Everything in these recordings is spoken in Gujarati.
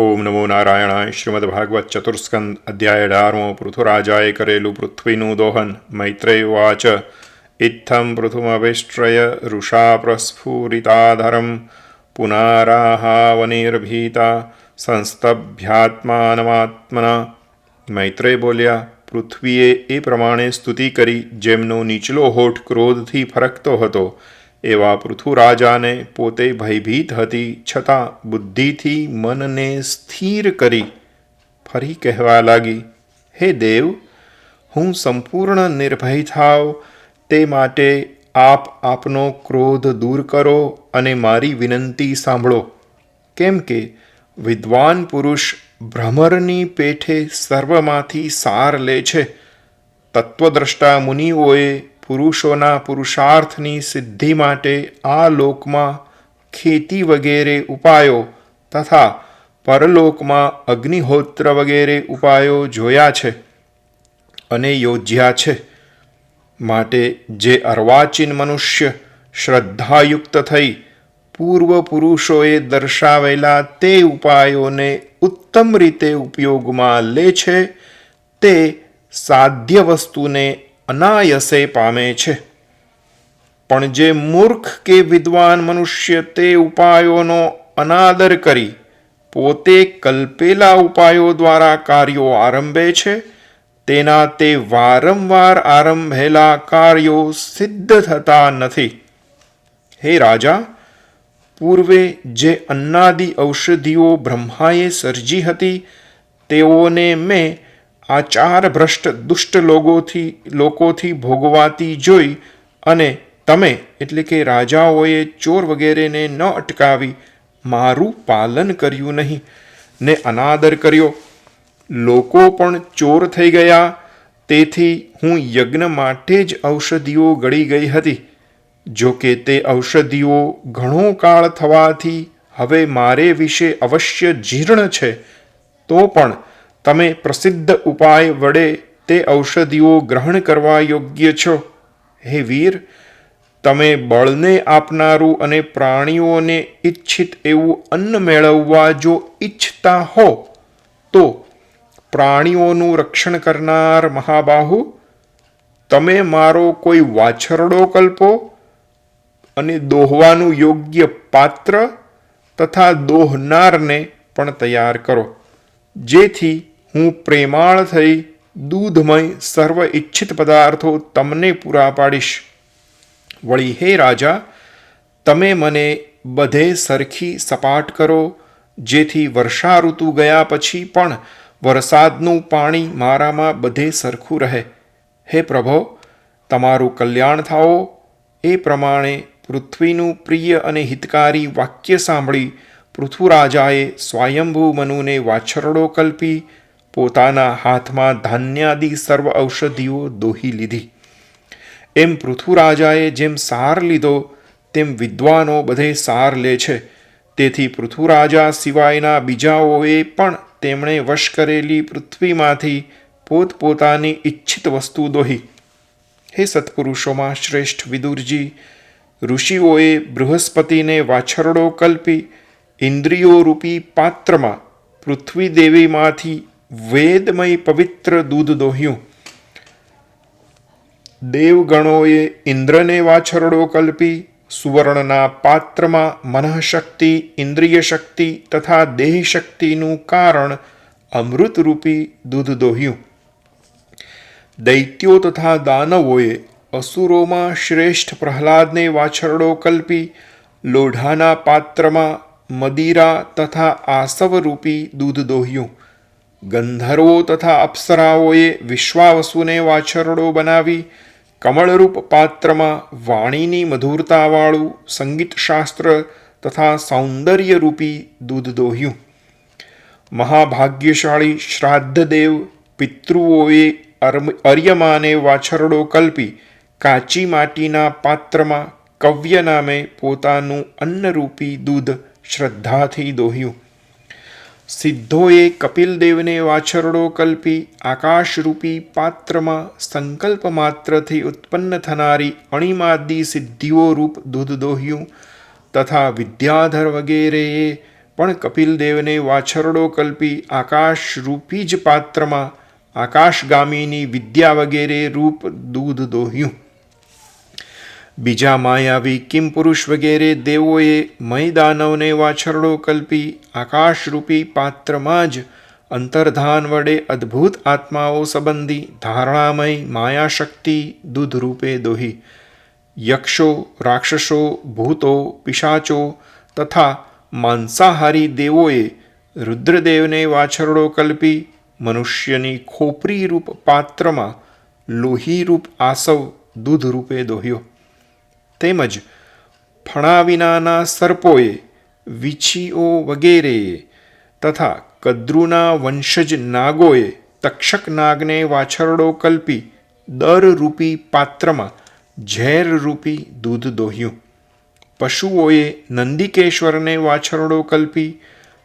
ઓમ નમો નારાયણાય શ્રીમદ ભાગવત ચતુર્સ્કંદ અધ્યાય અઢારમો પૃથુરાજાએ કરેલું પૃથ્વીનું દોહન મૈત્રેય વાચ ઇથમ પૃથુમભિષ્ટ્રય ઋષા પ્રસ્ફુરિતાધરમ પુનારાહાવનિર્ભીતા સંસ્તભ્યાત્માનમાત્મના મૈત્રેય બોલ્યા પૃથ્વીએ એ પ્રમાણે સ્તુતિ કરી જેમનો નીચલો હોઠ ક્રોધથી ફરકતો હતો। એવા પૃથુરાજાને પોતે ભયભીત હતી, છતાં બુદ્ધિથી મનને સ્થિર કરી ફરી કહેવા લાગી, હે દેવ, હું સંપૂર્ણ નિર્ભય થાવ, તે માટે આપ આપનો ક્રોધ દૂર કરો અને મારી વિનંતી સાંભળો. કેમ કે વિદ્વાન પુરુષ ભ્રમરની પેઠે સર્વમાંથી સાર લે છે. તત્વદ્રષ્ટા મુનિઓએ પુરુષોના પુરુષાર્થની સિદ્ધિ માટે આ લોકમાં ખેતી વગેરે ઉપાયો તથા પરલોકમાં અગ્નિહોત્ર વગેરે ઉપાયો જોયા છે અને યોજ્યા છે. માટે જે અર્વાચીન મનુષ્ય શ્રદ્ધાયુક્ત થઈ પૂર્વ પુરુષોએ દર્શાવેલા તે ઉપાયોને ઉત્તમ રીતે ઉપયોગમાં લે છે, તે સાધ્ય વસ્તુને અનાયસે પામે છે. પણ જે મૂર્ખ કે વિદ્વાન મનુષ્ય તે ઉપાયોનો અનાદર કરી પોતે કલ્પેલા ઉપાયો દ્વારા કાર્યો આરંભે છે, તેના તે વારંવાર આરંભેલા કાર્યો સિદ્ધ થતા નથી. હે રાજા, પૂર્વે જે અન્નાદિ ઔષધિઓ બ્રહ્માએ સર્જી હતી, તેઓને મેં આ ચાર ભ્રષ્ટ દુષ્ટ લોકોથી લોકોથી ભોગવાતી જોઈ અને તમે, એટલે કે રાજાઓએ ચોર વગેરેને ન અટકાવી, મારું પાલન કર્યું નહીં, ને અનાદર કર્યો. લોકો પણ ચોર થઈ ગયા. તેથી હું યજ્ઞ માટે જ ઔષધિઓ ગળી ગઈ હતી. જો કે તે ઔષધિઓ ઘણો કાળ થવાથી હવે મારે વિશે અવશ્ય જીર્ણ છે. તો પણ તમે પ્રસિદ્ધ ઉપાય વડે તે ઔષધિઓ ગ્રહણ કરવા યોગ્ય છો? હે વીર, તમે બળને આપનારું અને પ્રાણીઓને ઈચ્છિત એવું અન્ન મેળવવા જો ઈચ્છતા હો, તો પ્રાણીઓનું રક્ષણ કરનાર મહાબાહુ, તમે મારો કોઈ વાછરડો કલ્પો અને દોહવાનું યોગ્ય પાત્ર તથા દોહનારને પણ તૈયાર કરો. જેથી હું પ્રેમાળ થઈ દૂધમય સર્વ ઇચ્છિત પદાર્થો તમને પૂરા પાડીશ. વળી હે રાજા, તમે મને બધે સરખી સપાટ કરો, જેથી વર્ષા ઋતુ ગયા પછી પણ વરસાદનું પાણી મારામાં બધે સરખું રહે. હે પ્રભો, તમારું કલ્યાણ થાઓ. એ પ્રમાણે પૃથ્વીનું પ્રિય અને હિતકારી વાક્ય સાંભળી પૃથ્વીરાજાએ સ્વયંભૂ મનુને વાછરડો કલ્પી પોતાના હાથમાં ધાન્યાદિ સર્વ ઔષધિઓ દોહી લીધી. એમ પૃથુરાજાએ જેમ સાર લીધો, તેમ વિદ્વાનો બધે સાર લે છે. તેથી પૃથુરાજા સિવાયના બીજાઓએ પણ તેમણે વશ કરેલી પૃથ્વીમાંથી પોતપોતાની ઈચ્છિત વસ્તુ દોહી. હે સત્પુરુષોમાં શ્રેષ્ઠ વિદુરજી, ઋષિઓએ બૃહસ્પતિને વાછરડો કલ્પી ઇન્દ્રિયો રૂપી પાત્રમાં પૃથ્વી દેવીમાંથી વેદમય પવિત્ર દૂધ દોહ્યું. દેવગણોએ ઇન્દ્રને વાછરડો કલ્પી, સુવર્ણના પાત્રમાં મનઃશક્તિ ઇન્દ્રિય શક્તિ તથા દેહ શક્તિનું કારણ અમૃતરૂપી દૂધ દોહ્યું. દૈત્યો તથા દાનવોએ અસુરોમાં શ્રેષ્ઠ પ્રહલાદને વાછરડો કલ્પી, લોઢાના પાત્રમાં મદિરા તથા આસવરૂપી દૂધ દોહ્યું. ગંધર્વો તથા અપ્સરાઓએ વિશ્વાવસુને વાછરડો બનાવી કમળરૂપ પાત્રમાં વાણીની મધુરતાવાળું સંગીતશાસ્ત્ર તથા સૌંદર્યરૂપી દૂધ દોહ્યું. મહાભાગ્યશાળી શ્રાદ્ધદેવ પિતૃઓએ અર્યમાને વાછરડો કલ્પી કાચી માટીના પાત્રમાં કવ્ય નામે પોતાનું અન્નરૂપી દૂધ શ્રદ્ધાથી દોહ્યું. સિદ્ધોએ કપિલદેવને વાછરડો કલ્પી આકાશરૂપી પાત્રમાં સંકલ્પ માત્રથી ઉત્પન્ન થનારી અણિમાદી સિદ્ધિઓ રૂપ દૂધ દોહ્યું. તથા વિદ્યાધર વગેરેએ પણ કપિલદેવને વાછરડો કલ્પી આકાશરૂપી જ પાત્રમાં આકાશગામીની વિદ્યા વગેરે રૂપ દૂધ દોહ્યું. બીજા માયાવી કિમ પુરુષ વગેરે દેવોએ મય દાનવને વાછરડો કલ્પી આકાશરૂપી પાત્રમાં જ અંતર્ધાન વડે અદ્ભુત આત્માઓ સંબંધી ધારણામય માયાશક્તિ દૂધરૂપે દોહી. યક્ષો, રાક્ષસો, ભૂતો, પિશાચો તથા માંસાહારી દેવોએ રુદ્રદેવને વાછરડો કલ્પી મનુષ્યની ખોપરી રૂપ પાત્રમાં લોહીરૂપ આસવ દૂધરૂપે દોહ્યો. તેમજ ફણા વિનાના સર્પોએ, વીછીઓ વગેરેએ તથા કદ્રુના વંશજ નાગોએ તક્ષક નાગને વાછરડો કલ્પી દરરૂપી પાત્રમાં ઝેરરૂપી દૂધ દોહ્યું. પશુઓએ નંદિકેશ્વરને વાછરડો કલ્પી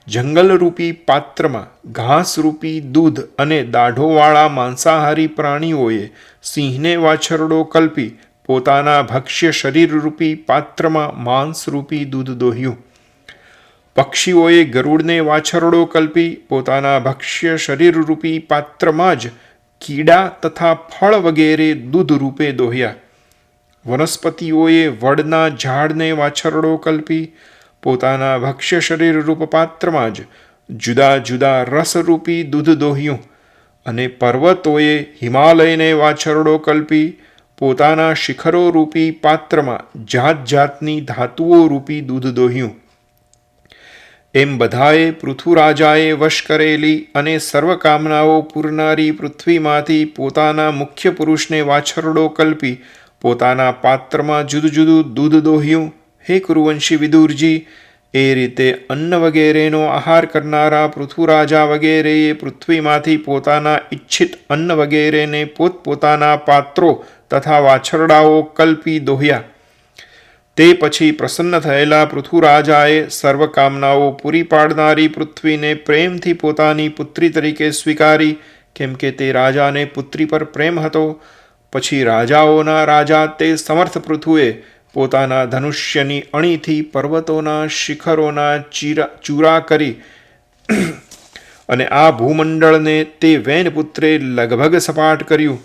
જંગલરૂપી પાત્રમાં ઘાસરૂપી દૂધ અને દાઢોવાળા માંસાહારી પ્રાણીઓએ સિંહને વાછરડો કલ્પી પોતાના ભક્ષ્ય શરીરરૂપી પાત્રમાં માંસરૂપી દૂધ દોહ્યું. પક્ષીઓએ ગરુડને વાછરડો કલ્પી પોતાના ભક્ષ્ય શરીરરૂપી પાત્રમાં જ કીડા તથા ફળ વગેરે દૂધ રૂપે દોહ્યા. વનસ્પતિઓએ વડના ઝાડને વાછરડો કલ્પી પોતાના ભક્ષ્ય શરીરરૂપ પાત્રમાં જ જુદા જુદા રસરૂપી દૂધ દોહ્યું અને પર્વતોએ હિમાલયને વાછરડો કલ્પી પોતાના શિખરો રૂપી પાત્રમાં જાત જાતની ધાતુઓ રૂપી દૂધ દોહ્યું. એમ બધાએ પૃથુરાજાએ વશ કરેલી અને સર્વકામનાઓ પૂરનારી પૃથ્વીમાંથી પોતાના મુખ્ય પુરુષને વાછરડો કલ્પી પોતાના પાત્રમાં જુદું જુદું દૂધ દોહ્યું. હે કુરુવંશી વિદુરજી, એ રીતે અન્ન વગેરેનો આહાર કરનારા પૃથુરાજા વગેરેએ પૃથ્વીમાંથી પોતાના ઈચ્છિત અન્ન વગેરેને પોતપોતાના પાત્રો તથા વાછરડાઓ કલ્પી દોહ્યા. તે પછી પ્રસન્ન થયેલા પૃથુરાજાએ સર્વકામનાઓ પૂરી પાડનારી પૃથ્વીને પ્રેમથી પોતાની પુત્રી તરીકે સ્વીકારી, કેમ કે તે રાજાને પુત્રી પર પ્રેમ હતો. પછી રાજાઓના રાજા તે સમર્થ પૃથુએ પોતાના ધનુષ્યની અણીથી પર્વતોના શિખરોના ચીરા, ચૂરા કરી અને આ ભૂમંડળને તે વેનપુત્રે લગભગ સપાટ કર્યું.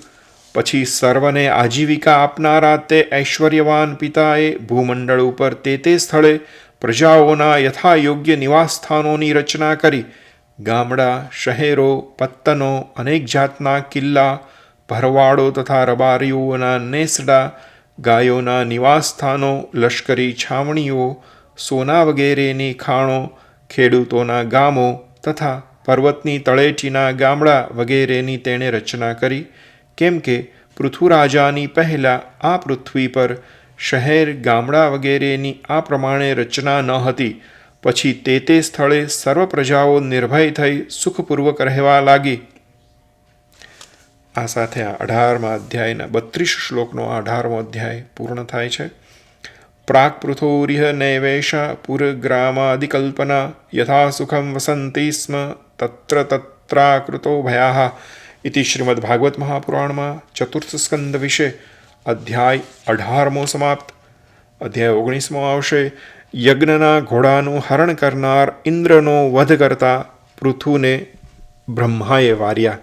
પછી સર્વને આજીવિકા આપનારા તે ઐશ્વર્યવાન પિતાએ ભૂમંડળ ઉપર તે તે સ્થળે પ્રજાઓના યથાયોગ્ય નિવાસસ્થાનોની રચના કરી. ગામડા, શહેરો, પત્તનો, અનેક જાતના કિલ્લા, ભરવાડો તથા રબારીઓના નેસડા, ગાયોના નિવાસસ્થાનો, લશ્કરી છાવણીઓ, સોના વગેરેની ખાણો, ખેડૂતોના ગામો તથા પર્વતની તળેટીના ગામડા વગેરેની તેણે રચના કરી. કેમ કે પૃથુરાજાની પહેલાં આ પૃથ્વી પર શહેર, ગામડા વગેરેની આ પ્રમાણે રચના ન હતી. પછી તે તે સ્થળે સર્વ પ્રજાઓ નિર્ભય થઈ સુખપૂર્વક રહેવા લાગી. આ સાથે આ અઢારમા અધ્યાયના બત્રીસ શ્લોકનો આ અઢારમો અધ્યાય પૂર્ણ થાય છે. પ્રાક પૃથોરિહ નૈવેશ પુરગ્રામાદિકલ્પના યથા સુખમ વસંતી સ્મ તત્ર તત્રાકૃતો ભયા ઇતિ શ્રીમદ ભાગવત મહાપુરાણમાં ચતુર્થ સ્કંદ વિશે અધ્યાય અઢારમો સમાપ્ત અધ્યાય ઓગણીસમો આવશે યજ્ઞના ઘોડાનું હરણ કરનાર ઇન્દ્રનો વધ કરતા પૃથુને બ્રહ્માએ વાર્યા